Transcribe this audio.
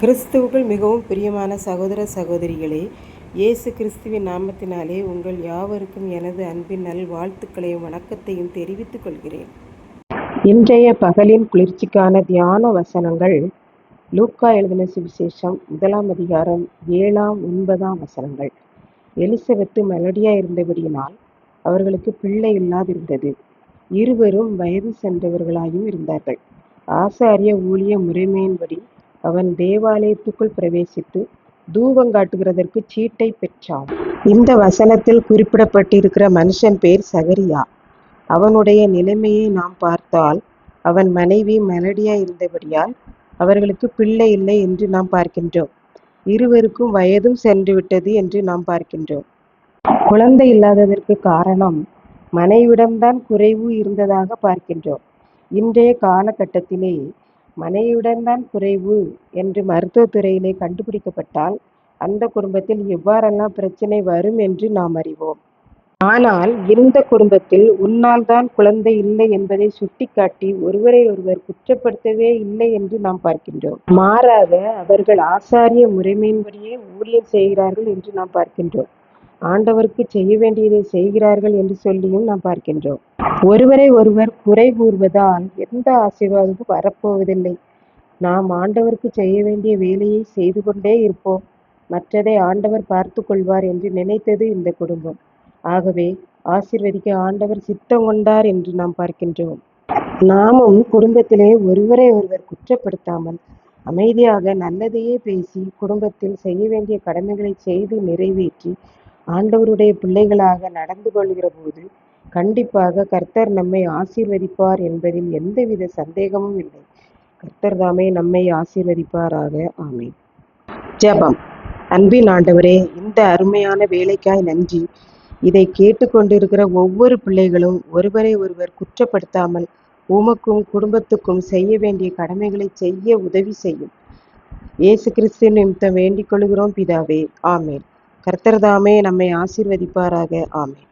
கிறிஸ்துவுக்குள் மிகவும் பிரியமான சகோதர சகோதரிகளே இயேசு கிறிஸ்துவின் நாமத்தினாலே உங்கள் யாவருக்கும் எனது அன்பின் நல் வாழ்த்துக்களையும் வணக்கத்தையும் தெரிவித்துக் கொள்கிறேன். இன்றைய பகலின் குளிர்ச்சிக்கான தியான வசனங்கள் லூக்கா எழுதின சுவிசேஷம் முதலாம் அதிகாரம் ஏழாம் ஒன்பதாம் வசனங்கள். எலிசபெத்து மெலடியா இருந்தபடியினால் அவர்களுக்கு பிள்ளை இல்லாதிருந்தது. இருவரும் வயது சென்றவர்களாயும் இருந்தார்கள். ஆசாரிய ஊழிய முறைமையின்படி அவன் தேவாலயத்துக்குள் பிரவேசித்து தூபங்காட்டுகிறதற்கு சீட்டை பெற்றான். இந்த வசனத்தில் குறிப்பிடப்பட்டிருக்கிற மனுஷன் பேர் சகரியா. அவனுடைய நிலைமையை நாம் பார்த்தால் அவன் மனைவி மெலடியா இருந்தபடியால் அவர்களுக்கு பிள்ளை இல்லை என்று நாம் பார்க்கின்றோம். இருவருக்கும் வயதும் சென்று விட்டது என்று நாம் பார்க்கின்றோம். குழந்தை இல்லாததற்கு காரணம் மனைவிடம்தான் குறைவு இருந்ததாக பார்க்கின்றோம். இன்றைய காலகட்டத்திலே மனைவிடம்தான் குறைவு என்று மருத்துவத்துறையிலே கண்டுபிடிக்கப்பட்டால் அந்த குடும்பத்தில் எவ்வாறெல்லாம் பிரச்சனை வரும் என்று நாம் அறிவோம். ஆனால் இருந்த குடும்பத்தில் உன்னால் தான் குழந்தை இல்லை என்பதை சுட்டிக்காட்டி ஒருவரை ஒருவர் குற்றப்படுத்தவே இல்லை என்று நாம் பார்க்கின்றோம். மாறாக அவர்கள் ஆசாரிய முறைமையின்படியே ஊழியம் செய்கிறார்கள் என்று நாம் பார்க்கின்றோம். ஆண்டவருக்கு செய்ய வேண்டியதை செய்கிறார்கள் என்று சொல்லியும் நாம் பார்க்கின்றோம். ஒருவரை ஒருவர் குறை கூறுவதால் எந்த ஆசீர்வாதமும் வரப்போவதில்லை. நாம் ஆண்டவருக்கு செய்ய வேண்டிய வேலையை செய்து கொண்டே இருப்போம். மற்றதை ஆண்டவர் பார்த்து கொள்வார் என்று நினைத்தது இந்த குடும்பம். ஆகவே ஆசீர்வதிக்க ஆண்டவர் சித்தம் கொண்டார் என்று நாம் பார்க்கின்றோம். நாமும் குடும்பத்திலே ஒருவரை ஒருவர் குற்றப்படுத்தாமல் அமைதியாக நல்லதையே பேசி குடும்பத்தில் செய்ய வேண்டிய கடமைகளை செய்து நிறைவேற்றி ஆண்டவருடைய பிள்ளைகளாக நடந்து கொள்கிற போது கண்டிப்பாக கர்த்தர் நம்மை ஆசீர்வதிப்பார் என்பதில் எந்தவித சந்தேகமும் இல்லை. கர்த்தர் தாமே நம்மை ஆசீர்வதிப்பாராக. ஆமை ஜெபம். அன்பின் ஆண்டவரே இந்த அருமையான வேலைக்காய் நன்றி. இதை கேட்டுக்கொண்டிருக்கிற ஒவ்வொரு பிள்ளைகளும் ஒருவரை ஒருவர் குற்றப்படுத்தாமல் உமக்கும் குடும்பத்துக்கும் செய்ய வேண்டிய கடமைகளை செய்ய உதவி செய்யும். இயேசு கிறிஸ்து நிமித்தம் வேண்டிக் கொள்கிறோம் பிதாவே. ஆமேன். கர்த்தர்தாமே நம்மை ஆசீர்வதிப்பாராக. ஆமேன்.